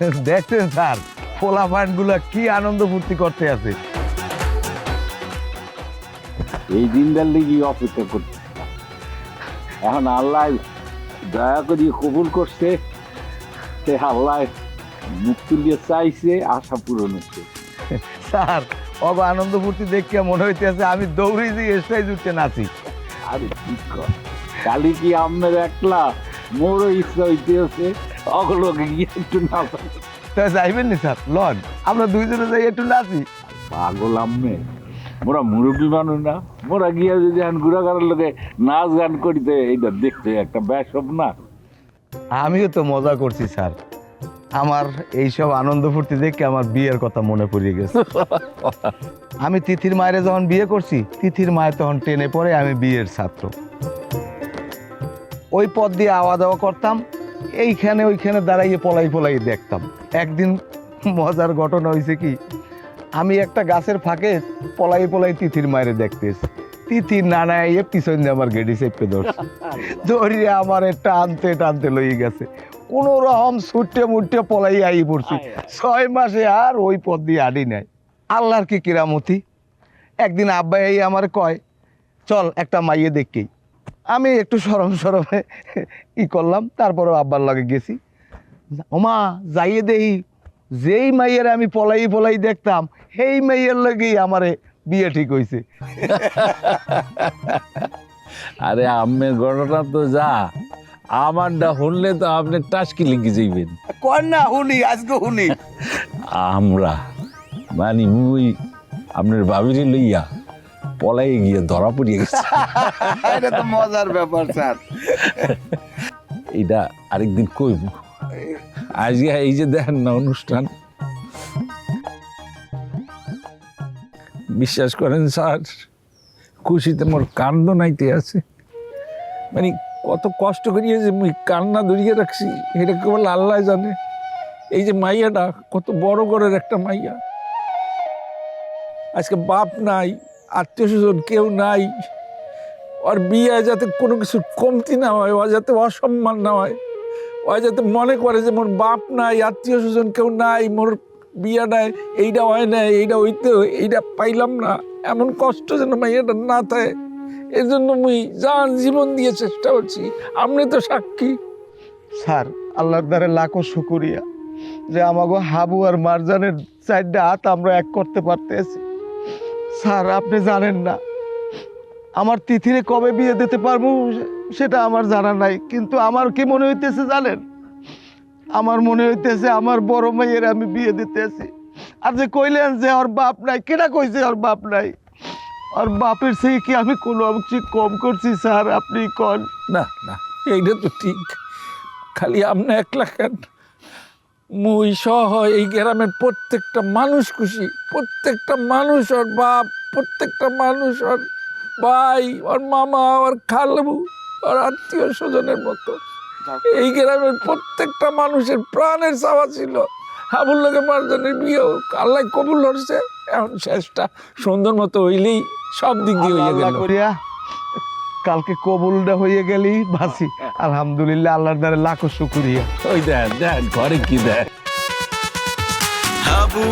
দেখছেন স্যার ফোলা গুলা কি আনন্দ ফুর্তি করতে আছে। এই দিনটার লেগে অপেক্ষা করতে এখন আল্লাহ দয়া করে কবুল করছে সে আল্লাহ মুখ তুলিয়ে চাইছে আশা পূরণ হচ্ছে। স্যার অব আনন্দ ফুর্তি দেখিয়া মনে হইতেছে আমি দৌড়ে দিয়ে স্টেজ উঠতে নাচি। আরে কালি কি আমের একলা মোরও ইচ্ছা হইতেছে অগলোকে গিয়ে একটু না তা যাইবেন নি স্যার লন। আমরা দুইজনে যাই একটু নাচি। পাগল আম্মে মোরা মুরব্বী মানুষ না। মোরা গিয়া যদি এখন ঘুরা করার লোকে নাচ গান করিতে এইটা দেখতে একটা ব্যাসব না। আমিও তো মজা করছি স্যার। আমার এইসব আনন্দ ফুর্তি দেখে আমার বিয়ের কথা মনে পড়ে গেছে। আমি তিথির মায়ের যখন বিয়ে করছি তিথির মায়ের তখন টেনে পড়ে আমি বিয়ের ছাত্র। ওই পথ দিয়ে আওয়া যাওয়া করতাম এইখানে ওইখানে দাঁড়াইয়ে পলাই পলাই দেখতাম। একদিন মজার ঘটনা হয়েছে কি আমি একটা গাছের ফাঁকে পলাই পলাই তিথির মায়ের দেখতেছি। তিথির নানা ইয়ে পিছন দিয়ে আমার গেডি চেপে ধরছে। ধরিয়ে আমার টানতে টানতে লই গেছে। কোনো রকম ছুটে মুটে পলাই আই পড়ছি। ছয় মাসে আর ওই পথ দিয়ে আডি নাই। আল্লাহর কি কিরামতি? একদিন আব্বাই আমার কয় চল একটা মাইয়ে দেখি। আমি একটু সরম সরমে ই করলাম তারপরে আব্বার লাগে গেছি। ওমা যাইয়ে দেই যেই মাইয়ের আমি পলাই পলাই দেখতাম সেই মাইয়ের লগেই আমারে বিয়ে ঠিক হয়েছে আরে আম্মের ঘটনা তো যা। আমারটা শুনলে তো আপনি টাসকি লিখে যাইবেন। কর না হুনি আজকে হুনি আমরা মানে মুই আপনার ভাবিরে লইয়া পলাই গিয়ে ধরা পড়িয়ে গেছে। এটা তো মজার ব্যাপার স্যার। এইটা আরেকদিন কইব আজকে এই যে দেখেন না অনুষ্ঠান। বিশ্বাস করেন স্যার খুশিতে মোর কান্দ নাইতে আছে। মানে কত কষ্ট করিয়ে যে মুই কান্না ধরিয়ে রাখছি এটা কেবল আল্লাহ জানে? এই যে মাইয়াটা কত বড় ঘরের একটা মাইয়া। আজকে বাপ নাই আত্মীয় স্বজন কেউ নাই। ওর বিয়ে যাতে কোনো কিছু কমতি না হয় ও যাতে অসম্মান না হয় ও যাতে মনে করে যে মোর বাপ নাই, আত্মীয় স্বজন কেউ নাই, মোর বিয়া নাই এইটা হয় না এইটা হইতে এইটা পাইলাম না। এমন কষ্ট যেন মাইয়াটা না থাকে। এর জন্য মুই জান জীবন দিয়ে চেষ্টা করছি আপনি তো সাক্ষী। স্যার, আল্লাহর দ্বারে লাখো শুকুরিয়া যে আমাগো হাবু আর মারজানের চারটা হাত আমরা এক করতে পারতেছি। স্যার, আপনি জানেন না। আমার তিথিরে কবে বিয়ে দিতে পারব সেটা আমার জানা নাই, কিন্তু আমার কি মনে হইতেছে জানেন? আমার মনে হইতেছে আমার বড় মেয়ের আমি বিয়ে দিতেছি আর যে কইলেন যে ওর বাপ নাই কেটা কইছে ওর বাপ নাই? ওর বাপের সেই কি আমি কোনো অংশ কম করছি স্যার, আপনি কন? না না, এইটা তো ঠিক। খালি আপনি একলা কেন? মুই সহ এই গ্রামের প্রত্যেকটা মানুষ খুশি। প্রত্যেকটা মানুষ ওর বাপ প্রত্যেকটা মানুষ ওর ভাই ওর মামা ওর খালবু ওর আত্মীয় স্বজনের মতো। এই গ্রামের প্রত্যেকটা মানুষের প্রাণের চাওয়া ছিল। হাবুর লোকে মারজনের বিয়ে হোক আল্লাহ কবুল হচ্ছে এখন শেষটা সুন্দর মতো হইলেই সব দিক দিয়ে হইয়া গেল। কালকে কবুলটা হয়ে গেলি বাসি আলহামদুলিল্লাহ আল্লাহর দ্বারে লাখো শুকুরিয়া। ওই দেখ দেখ ঘরে কি দেন হাবু